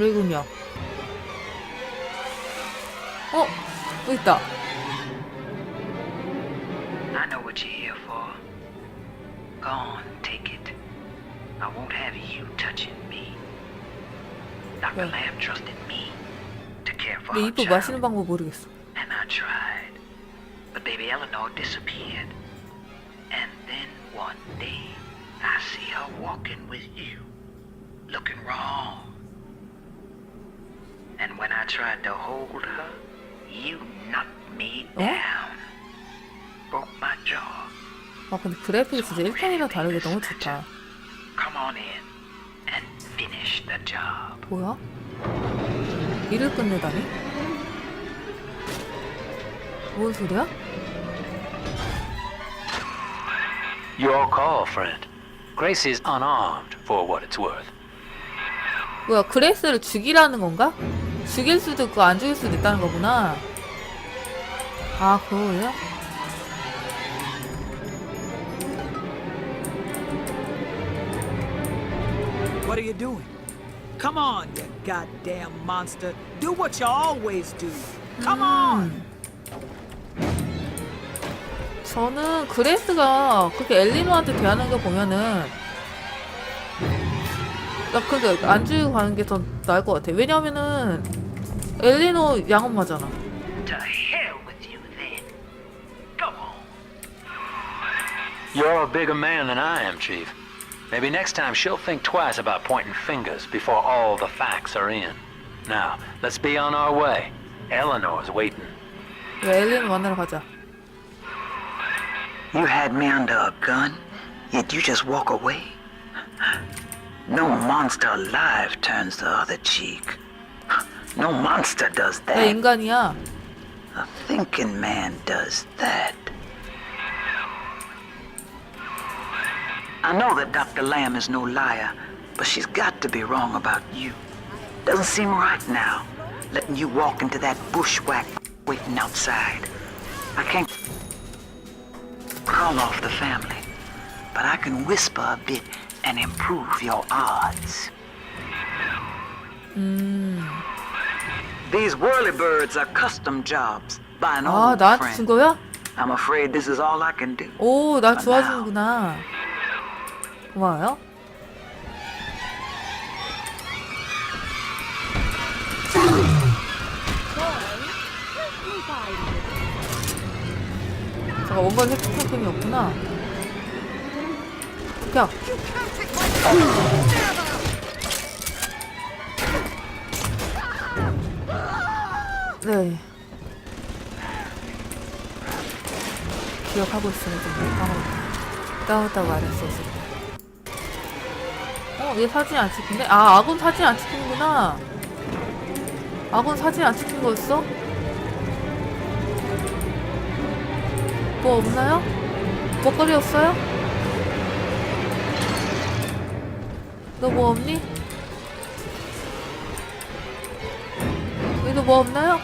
물군요. 어? 여기 있다. I know what you're here for. Go on, take it. I won't have you touching me. Dr. Yeah. Lamb trusted me to care for 근데 her 이거 child, 마시는 방법 모르겠어. and I tried. But baby Eleanor disappeared. And then one day, I see her walking with you, looking wrong. And when I tried to hold her, you knocked me Oh? down. Broke my jaw. 아 근데 그래픽이 진짜 1편이랑 다르게 너무 좋다. Come on in and finish the job. 뭐야? 일을 끝내다니? 뭔 소리야? Your call, friend. Grace is unarmed for what it's worth. 뭐야 그레이스를 죽이라는 건가? 죽일 수도 있고 안 죽일 수도 있다는 거구나. 아 그거예요? What are you doing? Come on, you goddamn monster. Do what you always do. Come on. 저는 그레이스가 그렇게 엘리노한테 대하는 거 보면은 나 근데 안 죽이고 가는 게 더 나을 것 같아. 왜냐면은 엘리노 양엄마잖아. To hell with you then. Go on. You're a bigger man than I am, Chief. Maybe next time she'll think twice about pointing fingers before all the facts are in. Now, let's be on our way. Eleanor's waiting. 왜 엘리노 만나러 가자. You had me under a gun, yet you just walk away? No monster alive turns the other cheek. No monster does 나 that. 인간이야. A thinking man does that. I know that Dr. Lamb is no liar, but she's got to be wrong about you. Doesn't seem right now, letting you walk into that bushwhack waiting outside. I can't call off the family, but I can whisper a bit and improve your odds. These whirlybirds are custom jobs by an 아 old 나한테 준 friend. 거야? I'm afraid this is all I can do. 오 나 좋아주는구나. 고마워요. 잠깐 원본 핵폭탄이 없구나. 야. 네. 기억하고 있으면 좀 까먹었다. 까먹었다고 말했었을 때. 어, 얘 사진 안 찍힌대? 아, 아군 사진 안 찍히는구나. 아군 사진 안 찍힌 거였어? 뭐 없나요? 먹거리 없어요? 너 뭐 없니? 여기도 뭐 없나요?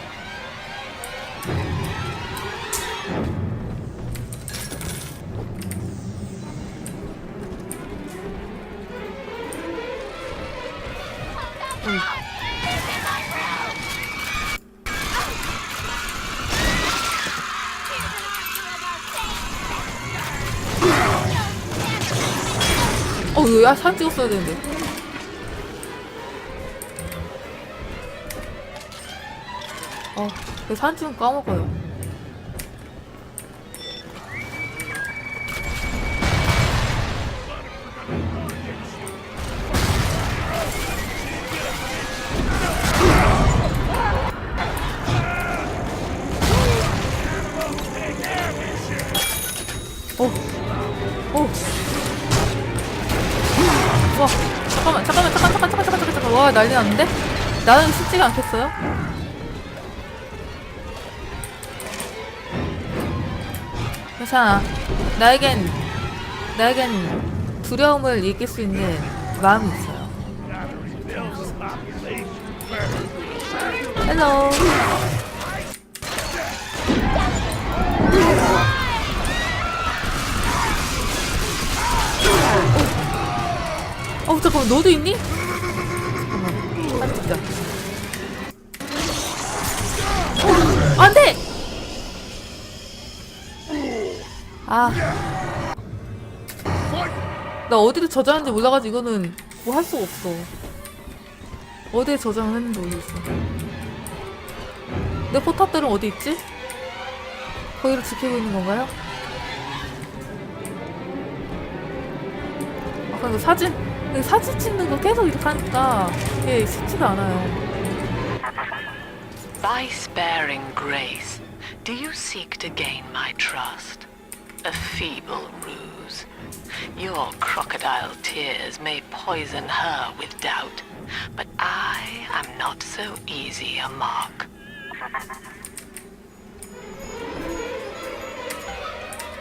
이거 야, 사진 찍었어야 되는데. 어, 그 사진 찍은 거 까먹어요. 어, 어. 와, 잠깐만, 잠깐만, 잠깐, 잠깐, 잠깐, 잠깐, 잠깐, 와, 난리 났는데? 나는 쉽지가 않겠어요? 괜찮아. 나에겐, 나에겐 두려움을 이길 수 있는 마음이 있어요. 헬로. 어, 잠깐만, 너도 있니? 잠깐만. 진짜. 어, 안 돼! 아. 나 어디를 저장했는지 몰라가지고 이거는 뭐 할 수가 없어. 어디에 저장을 했는지 모르겠어. 내 포탑들은 어디 있지? 거기를 지키고 있는 건가요? 아까 그 사진, 그 사진 찍는 거 계속 이렇게 하니까 이게 쉽지가 않아요. By sparing Grace, do you seek to gain my trust? A feeble ruse. Your crocodile tears may poison her with doubt, but I am not so easy a mark.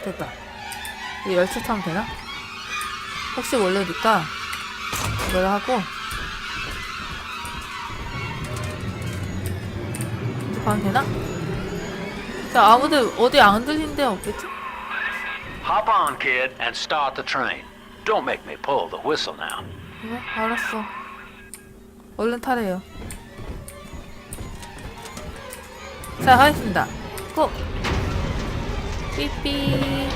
됐다. 이거 열차 타면 되나? 혹시 모르니까 이걸 하고 이제 가면 되나? 자 아무도 어디 안 들린 데 없겠지? Hop on, kid, and start the train. Don't make me pull the whistle now. 그래? 알았어. 얼른 타래요. 자, 하겠습니다. 고! 삐삐.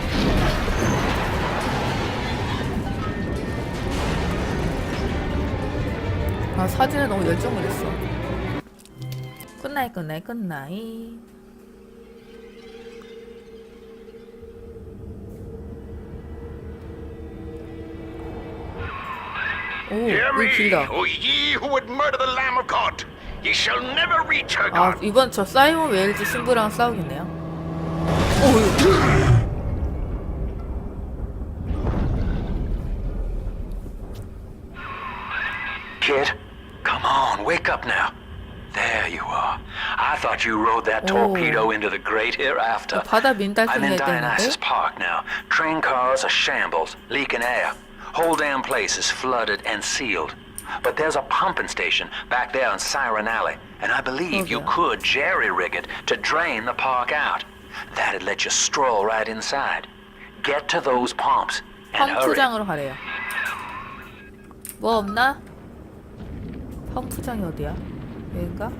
아, 사진에 너무 열정을 했어. 끝나이, 끝나이, 끝나이. 오, me, 길다. O ye who would murder the Lamb of God. Ye shall never reach her 아 God. 이번 저 사이먼 웨일즈 신부랑 싸우겠네요. 오 Kid, come on, wake up now. There you are. I thought you rode that torpedo into the great hereafter. 바다 민달팽이 I'm in 할 Dionysus 때인데. Park now. Train cars are shambles, leaking air. Whole damn place is flooded and sealed. But there's a pumping station back there in Siren Alley, and I believe you Okay. could jerry-rig it to drain the park out. That'd let you stroll right inside. Get to those pumps and hurry. 펌프장으로 가래요. 뭐 없나? 펌프장이 어디야? 여긴가?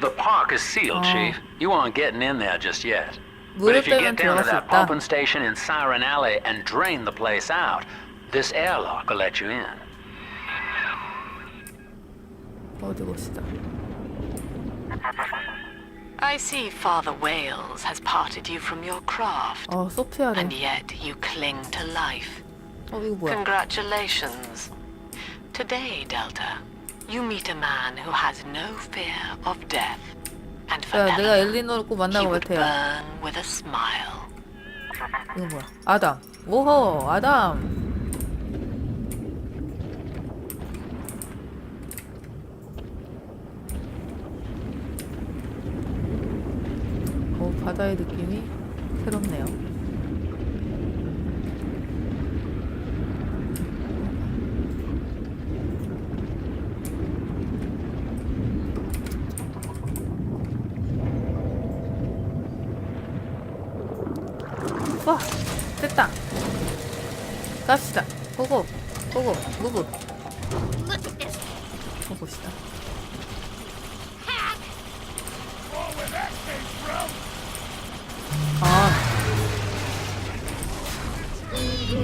The park is sealed, Oh. Chief. You aren't getting in there just yet. But 물을 if you 빼면 get down to 들어갈 수 that 있다. pumping station in Siren Alley and drain the place out, this airlock will let you in. 어디 봅시다. I see Father Wales has parted you from your craft, 어 소피아래. and yet you cling to life. 어 이거 뭐야? Congratulations. Today, Delta, you meet a man who has no fear of death. And for 자 내가 Eleanor, 엘리노를 꼭 he 만나고 갈 would 테야. burn with a smile. 이거 뭐야? 아담. 오호 아담. 오 바다의 느낌이 새롭네요. 갑시다. 고고 고고 무브. 가봅시다. 아.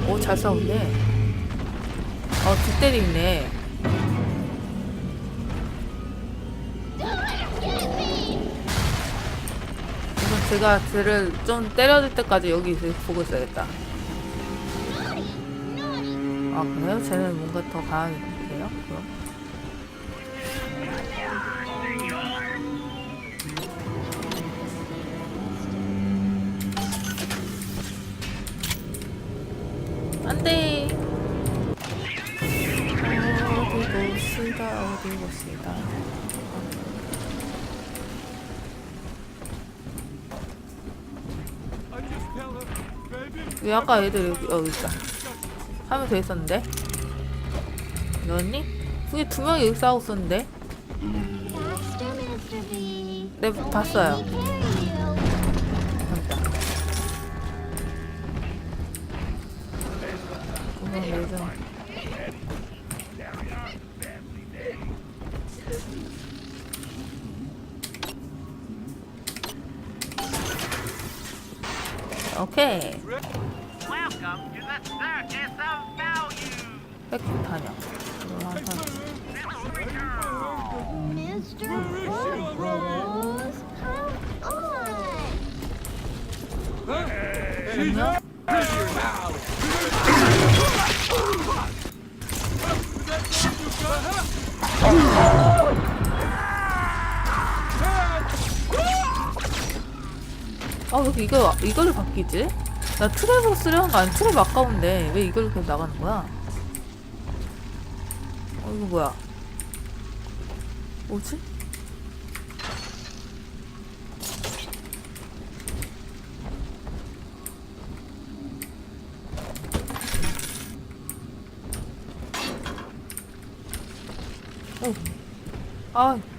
오, 잘 싸우네. 어, 두 때리 있네. 이건 제가 쟤를 좀 때려줄 때까지 여기 있- 보고 있어야겠다. 아, 그래요? 쟤는 뭔가 더 강하겠네요? 그럼. 안 돼. 어디 봅시다, 어디 봅시다. 왜 아까 애들 여기 있다. 더 있었는데? 너였니? 그게 두 명이 여기 싸우고 있었는데? 네, 봤어요. 맞다. 그건 예전. 왜 이거, 이걸로 바뀌지? 나 트랩으로 쓰려는 거 아니, 트랩 아까운데. 왜 이걸로 계속 나가는 거야? 어, 이거 뭐야? 뭐지? 어. 아.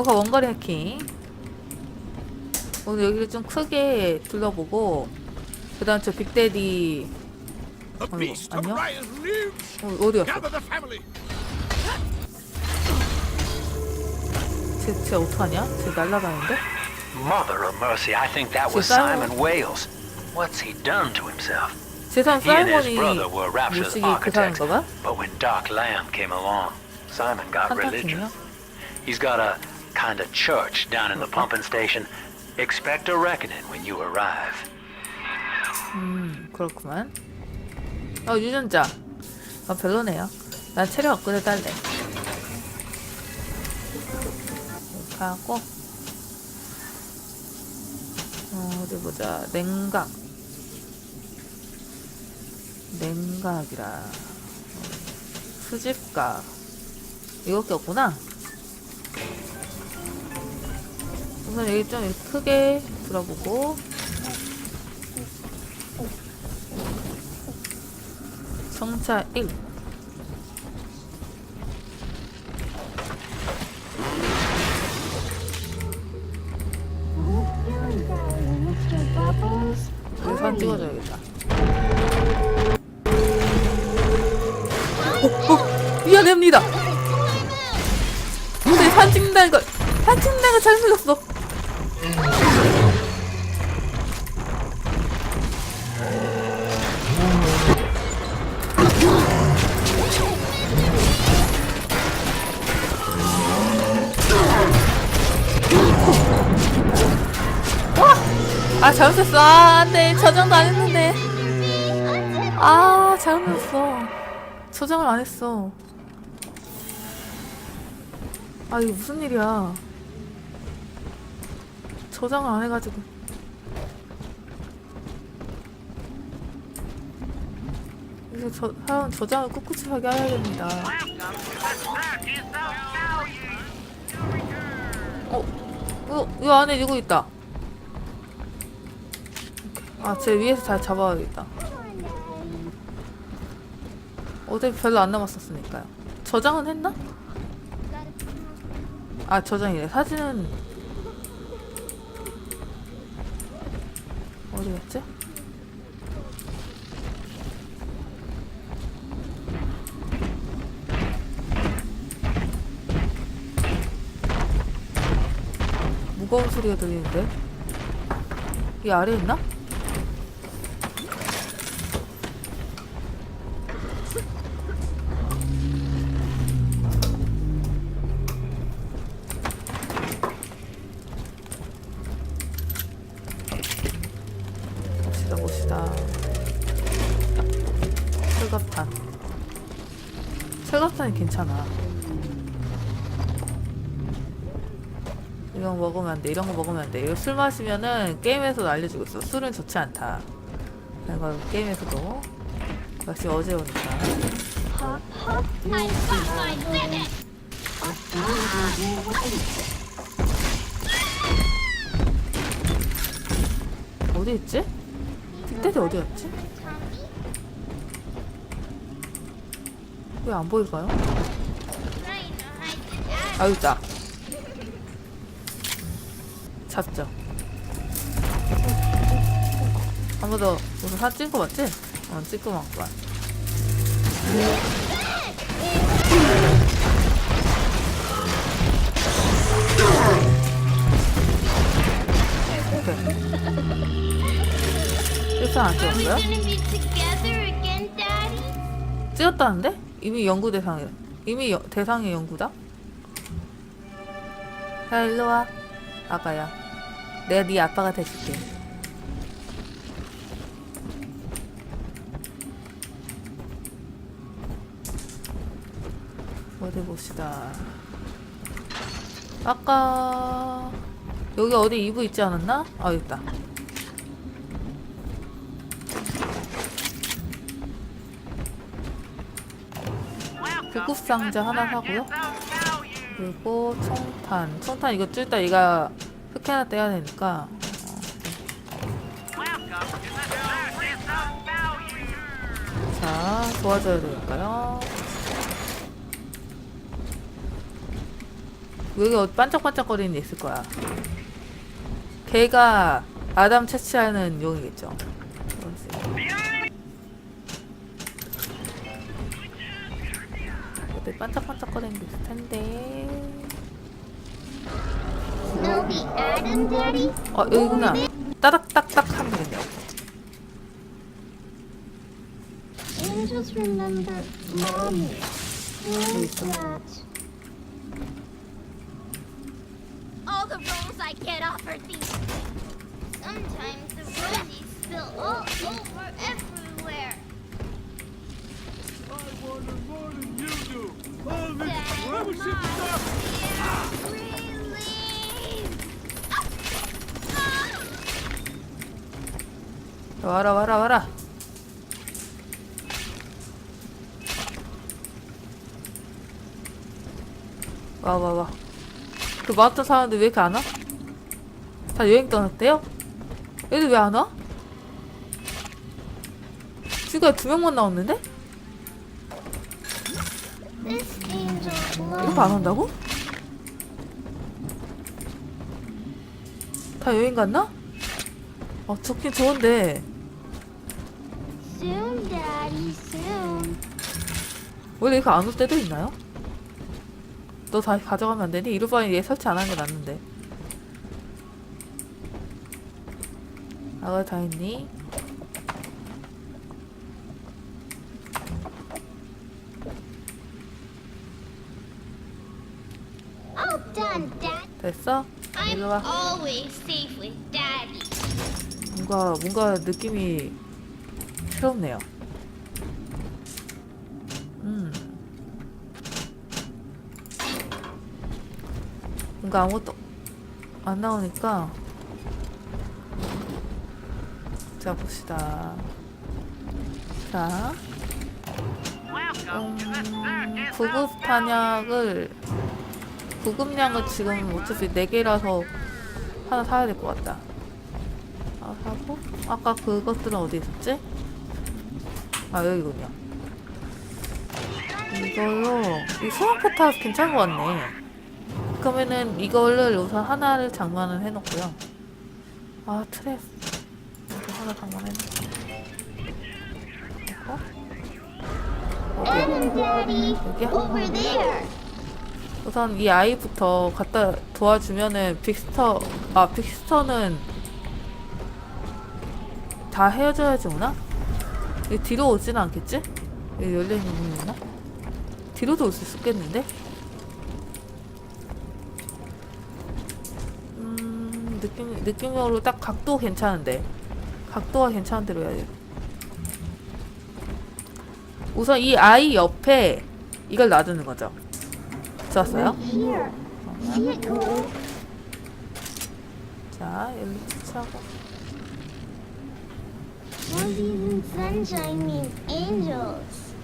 어가 원거리 해킹. 오늘 여기를 좀 크게 둘러보고 그 다음 저 빅데디 어이구, 안녕? 어, 어디 갔어? Gather the family. 쟤, 쟤 어떡하냐? 쟤 날라다니는데? Mother of mercy, I think that was Simon Wales. What's he done to himself? 세상 He and his 사이먼이 brother were Rapture's 무식이 그 architects, 사람인가 봐? but when Dark Lamb came along, Simon got religious. He's got a kind of church down in the pumping station. Expect a reckoning when you arrive. 음, 그렇구만. 어, 유전자. 아, 별로네요. 난 체력 업그레이드 할래. 이렇게 하고. 어, 어디 보자. 냉각. 냉각이라. 어, 수집각. 이거밖에 없구나. 우선 여기 좀 크게 들어보고. 성차 1 Mr. Bubbles. 여기 사진 찍어줘야겠다 어, 어, 미안합니다 근데 사진 찍는다니까 사진 찍는다니까 눌렀어 잘못했어. 아 안돼 저장도 안 했는데. 아 잘못했어. 저장을 안 했어. 아 이게 무슨 일이야? 저장을 안 해가지고. 이제 저 사람 저장을 꿋꿋하게 해야 됩니다. 어 이거 이 안에 이거 있다 아, 제 위에서 잘 잡아야겠다. 어차피 별로 안 남았었으니까요. 저장은 했나? 아, 저장이래. 사진은 어디 갔지? 무거운 소리가 들리는데? 이 아래에 있나? 안 돼 이런 거 먹으면 안 돼 이거 술 마시면은 게임에서도 알려주고 있어 술은 좋지 않다 이거 게임에서도 역시 어제 오니까 어디 있지? 빅데디 어디 갔지? 왜 안 보일까요? 아 여기 있다 번더 우선 사진 찍은 거 맞지? 어 찍고 맞구만 일상 안 찍었어요? 찍었다는데? 이미 연구 대상이 이미 여, 대상의 연구다? 야 일로 와 아가야 내가 네 아빠가 돼줄게 어디 봅시다 아까 여기 어디 이브 있지 않았나? 아 있다 구급 상자 하나 사고요. 그리고 총탄. 총탄 이거 찔다 얘가 흑 하나 떼야 되니까. 어. 자, 도와줘야 되니까요. 여기 어디 반짝반짝거리는 데 있을 거야. 걔가 아담 채취하는 용이겠죠. 반짝반짝거리는 게 있을 텐데. Snowy Adam, Daddy? 어 여기구나 따닥딱딱 하면 되겠네요 Angels remember Mommy. Who is that? All the rolls I get off are these. Sometimes the rosies spill all over everywhere. I wonder more than you do. Oh, this 와라 와라 와라 와 와 와 그 마트 사는데 왜 이렇게 안 와? 다 여행 떠났대요? 얘들 왜 안 와? 지금 두 명만 나왔는데? 이렇게 안 온다고? 다 여행 갔나? 어 좋긴 좋은데 Soon, Daddy, soon. 원래 이렇게 안올 때도 있나요? 너 다시 가져가면 안 되니? 이럴 바에 얘 설치 안 하는 게 낫는데. 아가 다 했니? All done, Dad. 됐어? I'm 일로 와. always safe with Daddy. 뭔가 뭔가 느낌이 새롭네요. 음. 뭔가 아무것도 안 나오니까 자 봅시다. 자, 음, 구급 탄약을 구급량을 지금 어차피 4개라서 하나 사야 될 것 같다. 아, 하고 아까 그것들은 어디 있었지? 아 여기군요. 이걸로 이 소환포탑 괜찮은 것 같네. 그러면은 이거를 우선 하나를 장만을 해놓고요. 아 트랩 이거 하나 장만해놓고. Over there. 우선 이 아이부터 갖다 도와주면은 빅스터 아 빅스터는 다 헤어져야지 오나? 이 뒤로 오지는 않겠지? 여기 열려있는 문이 있나? 뒤로도 올 수 있겠는데? 음 느낌, 느낌적으로 딱 각도 괜찮은데 각도가 괜찮은 대로 해야 돼 우선 이 아이 옆에 이걸 놔두는 거죠 좋았어요? Vehicle. 자, 여기 차고. Roses and sunshine mean angels.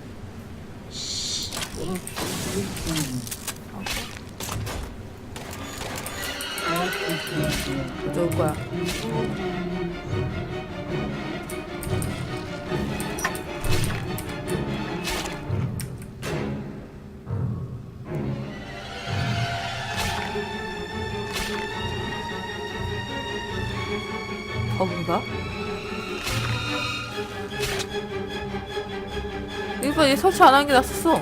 좋을 거야. 버 그러니까 설치 안한게 낫었어.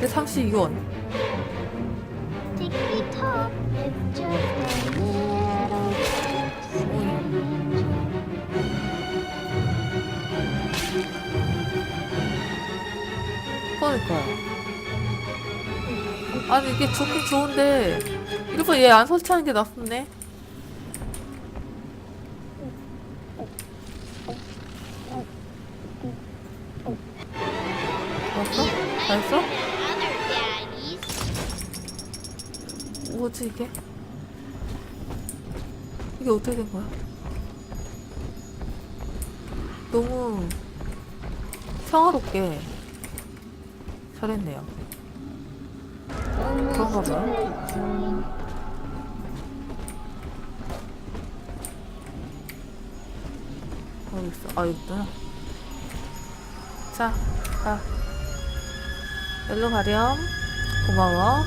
내 상시 이원. 그러니까. 아니 이게 좋긴 좋은데 이거 얘안 설치하는 게 낫네. 왔어? 다 했어? other daddies. 뭐지 이게? 이게 어떻게 된 거야? 너무 평화롭게 잘했네요. 그런가 봐요. 어디 있어? 아 여기 있구나. 자, 가. 여기로 가렴. 고마워.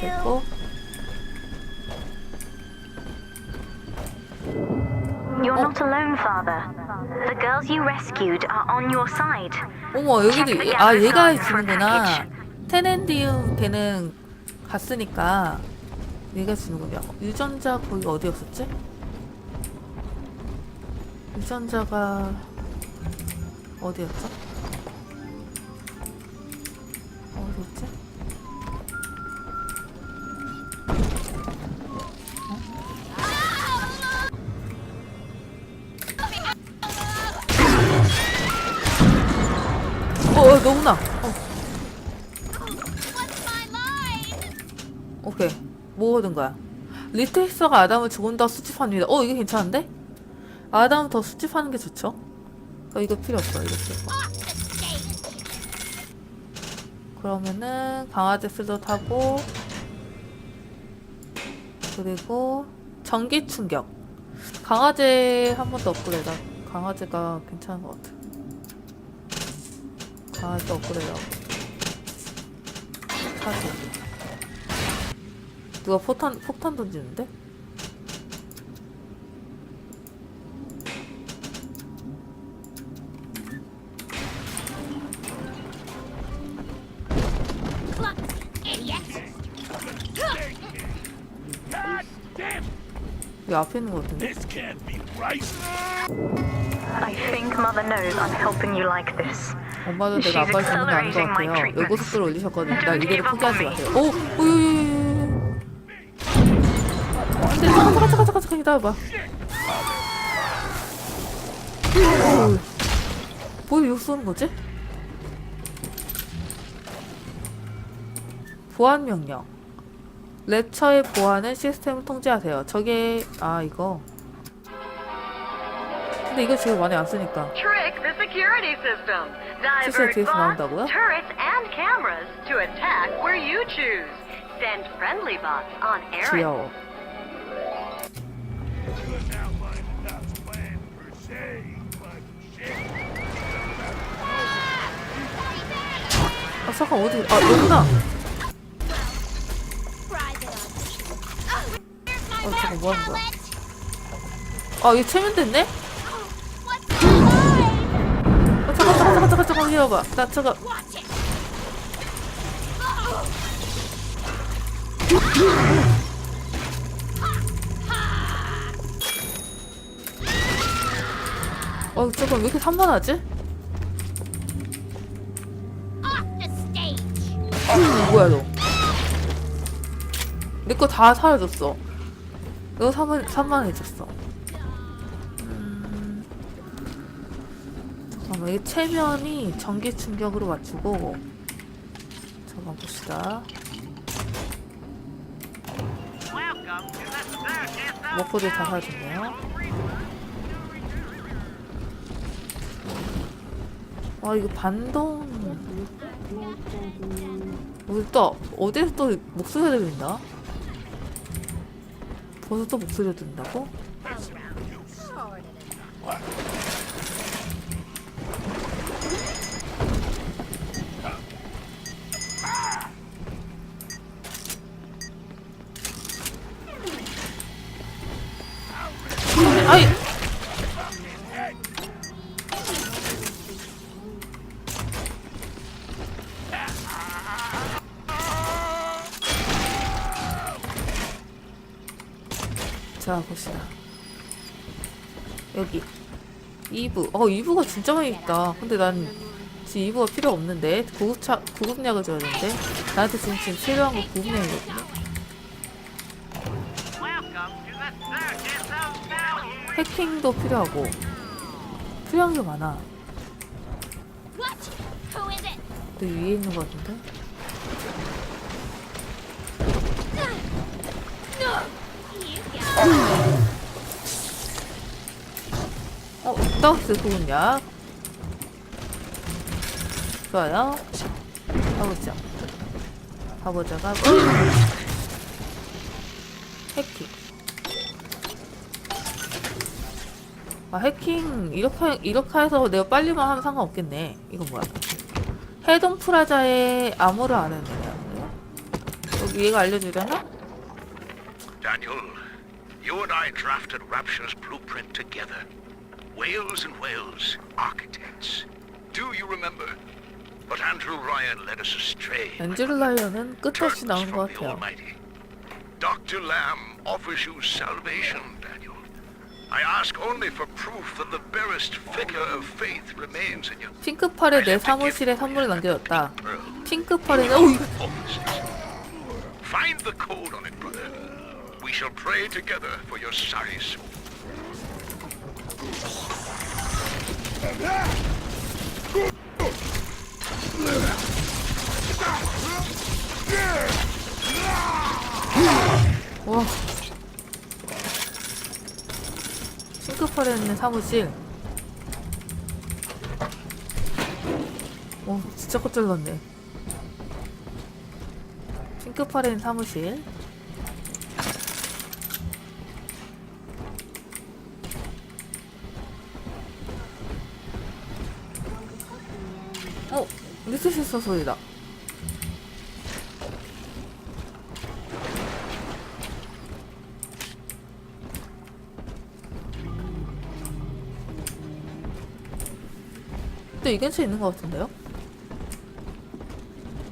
됐고. You're not alone, Father. The girls you rescued are on your side. 어머 여기도 이- 아 얘가 주는구나 테넨디움 걔는 갔으니까 얘가 주는군요 유전자 거기 어디였었지? 유전자가 어디였죠? 어디였지? 어, 어 너무나 얻은 거야. 리테이서가 아담을 조금 더 수집합니다. 어 이게 괜찮은데? 아담 더 수집하는 게 좋죠? 어 이거 필요 없어. 이거 필요 없어. 그러면은 강아지 슬도 타고 그리고 전기 충격. 강아지 한 번 더 업그레이드 강아지가 괜찮은 것 같아. 강아지 업그레이드 사진 누가 포탄 폭탄 던지는데? 이 앞에 있는 것 같은데? I think Mother knows I'm helping you like this. 엄마도 내가 아빠를 죽는 게 아닌 것 같아요. 속도를 올리셨거든요. 날 이대로 포기하지 마세요. 오! 오 잠깐, 잠깐, 잠깐, 잠깐, 기다려봐. 어우, 뭐욕 쏘는 거지? 보안 명령. 랩처의 보안은 시스템을 통제하세요. 저게, 아, 이거. 근데 이거 지금 많이 안 쓰니까. Trick the security system. CCTV Divert bots, 나온다고요? turrets, and cameras to attack where you choose. Send friendly bots on errands. 잠깐 어디 아 여기다 어 잠깐 뭐 하는 거야 아얘 체면됐네? 아 잠깐 잠깐 잠깐 잠깐 잠깐 기다려봐 나 잠깐 어 잠깐 왜 이렇게 산만하지? 뭐야 너? 내 거 다 사라졌어. 너 산만 산만해졌어. 음... 잠깐만 이 체면이 전기 충격으로 맞추고 잠깐 봅시다. 워커들 다 사라졌네요. 아 이거 반동 여기 또 어디에서 또 목소리가 들린다? 벌써 또 목소리가 들린다고? 자 봅시다. 여기. 2부 어 2부가 진짜 많이 있다. 근데 난 지금 2부가 필요 없는데. 구급차, 구급약을 줘야 되는데. 나한테 지금, 지금 필요한 거 구급약이거든요 해킹도 필요하고. 필요한 게 많아? 또 위에 있는 거 같은데 어 떡스 구급약 좋아요. 가보자 가보자가 해킹. 아 해킹 이렇게 이렇게 해서 내가 빨리만 하면 상관없겠네. 이건 뭐야? 해동 프라자에 암호를 안 했네 여기 얘가 알려주려나? Daniel, you and I drafted Rapture's blueprint together. Wales and Wales, architects. Do you remember? But Andrew Ryan led us astray. 엔젤 라이언은 끝없이 Turns 나오는 것 from the 같아요 Almighty. Dr. Lamb offers you salvation, Daniel. I ask only for proof that the barest figure of faith remains in you. 핑크펄에 내 사무실에 선물을 남겨줬다 Pearl. 핑크펄에는 어 이거 Offices. Find the code on it, brother. We shall pray together for your sorry soul. 와. 싱크펄에 있는 사무실. 오, 진짜 깜짝 놀랐네. 싱크펄에 있는 사무실. 리트시스 소리다. 또이 근처에 있는 것 같은데요?